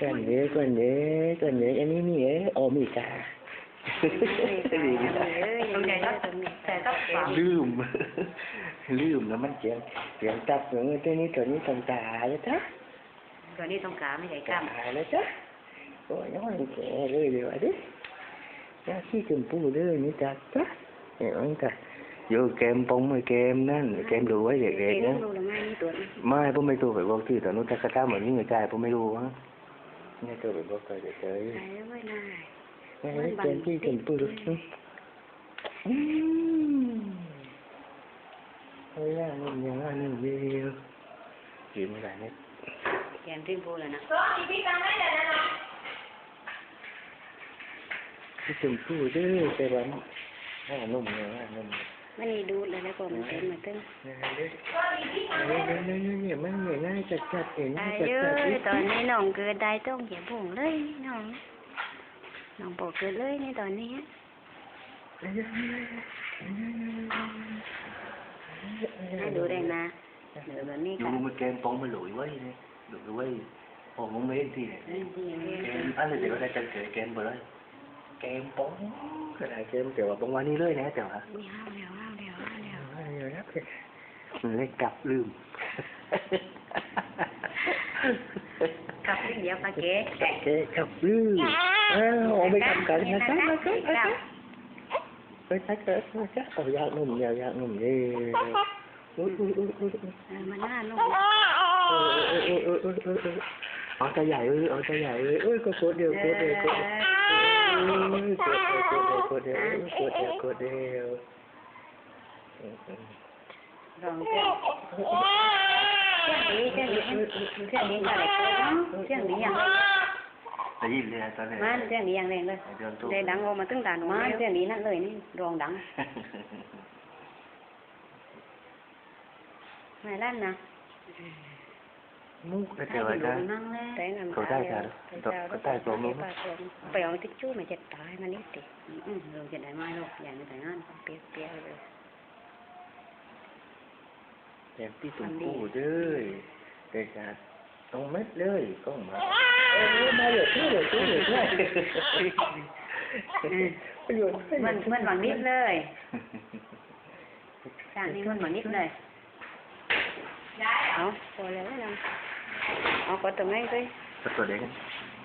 Còn nhớ, còn nhớ, còn nhớ em ý nhớ, ồ mì cà. ดีนะตรงไหนก็ตรงนี้แต่ต้องฝังลืม ลืมแล้วมันเสียงเสียงจับเสียงตัวนี้ตัวนี้ตรงตาเลยจ้ะตัวนี้ตรงขาไม่ใช่กล้ามตาเลยจ้ะโอ้ยน้องมันแก่เลยเดี๋ยวดิยาขี้จมปูเลยนี่จ้ะจ้ะเห็นไหมจ้ะ อยู่เกมปงไอ้เกมนั่นเกมดูไว้เด็กเด็กๆนะรู้หรือไม่นี่ตัวนี้ไม่ผมไม่ตัวไปบอกที่ตอนนู้นจะกระทำเหมือนนี่ไม่ใช่ผมไม่รู้ฮะนี่ตัวไปบอกไปเฉยใช่ไม่ได้ๆไม่ได้เกมที่จมปูเลยอืมเฮ้ยอะนี่ยังอะนี่วิวกินอะไรเนี่ยแกมทิ้งพูเลยนะที่ชมพู่เด้อแต่ว่าหน้านุ่มเนี่ยหน้านุ่มไม่นี่ดูเลยแล้วก็มันเต็มมาตึ้งเนี่ยเด้อเนี่ยเนี่ยเนี่ยเนี่ยมันเนี่ยง่ายจัดจัดเองง่าอายจัดยุจัดตอนนี้น้องเกิดได้ต้องเหยียบผงเลยน้องน้องบอกเกิดเลยนี่ตอนนี้ให้ดูได้นะเดี๋ยวแบบนี้ดูค่ะมันเกมปองมันหลุยไว้เนี่ยหลุยไว้โอ้ผมไม่เห็นที่เนี่ยนี่ที่อย่างนี้เกมอะไรเดี๋ยวก็ได้จัดเกิดเกมไปเลย เกมปองก็ได้เกมแต่ว่าปองวันนี้เลยนะแต่ว่านี่ห้าวเดียวห้าวเดียวห้าวเดียวเดี๋ยวนะมันเล่นกลับลืมกลับเดียวค่ะเก๋โอเคครับลืมอ้าวไม่ทำกันนะครับนะครับไปทักกันนะครับเอายากนุ่มยาวยากนุ่มเย่อุ้ยอุ้ยอุ้ยอุ้ยเออมันน่านุ่มเออเออเออเออเออเออเออเอาใจใหญ่เออเอาใจใหญ่เออเออก็โคตรเดียวโคตรเดียวโคตร เดียวโคตรเดียวโคตรเดียวโคตรเดียวโคตรเดียวรองเจ้าเจ้าดีเจ้าดีเจ้าดีอะไรเนาะเจ้าดีอย่างได้ยินเลยตอนนี้มันเจ้าดีอย่างแรงเลยเดินตู้ได้ดังออกมาตั้งแต่หนูมาเจ้าดีนั่นเลยนี่รองดังไม่ลั่นนะมุกแต่ให้ว่าดูจะนั่งเลยแต่นั่นเขาได้ค่ะเขาได้ตัวนู้นไปเอาทิชชู่มาจัดตายมานิดติอืมเราจะได้ไม่หรอกอย่างนี้แต่งานเปียกเปียกเลยแถมที่ตุ่มปูเด้อเด็กอะต้องเม็ดเลยก็มาเออมาเลยช่วยเลยช่วยเลยช่วยประโยชน์มันมันหวังนิดเลยจานนี้มันหวังนิดเลย เอาพอแล้วนะเอาก็ตรงนี้ไปตัวเด็กเ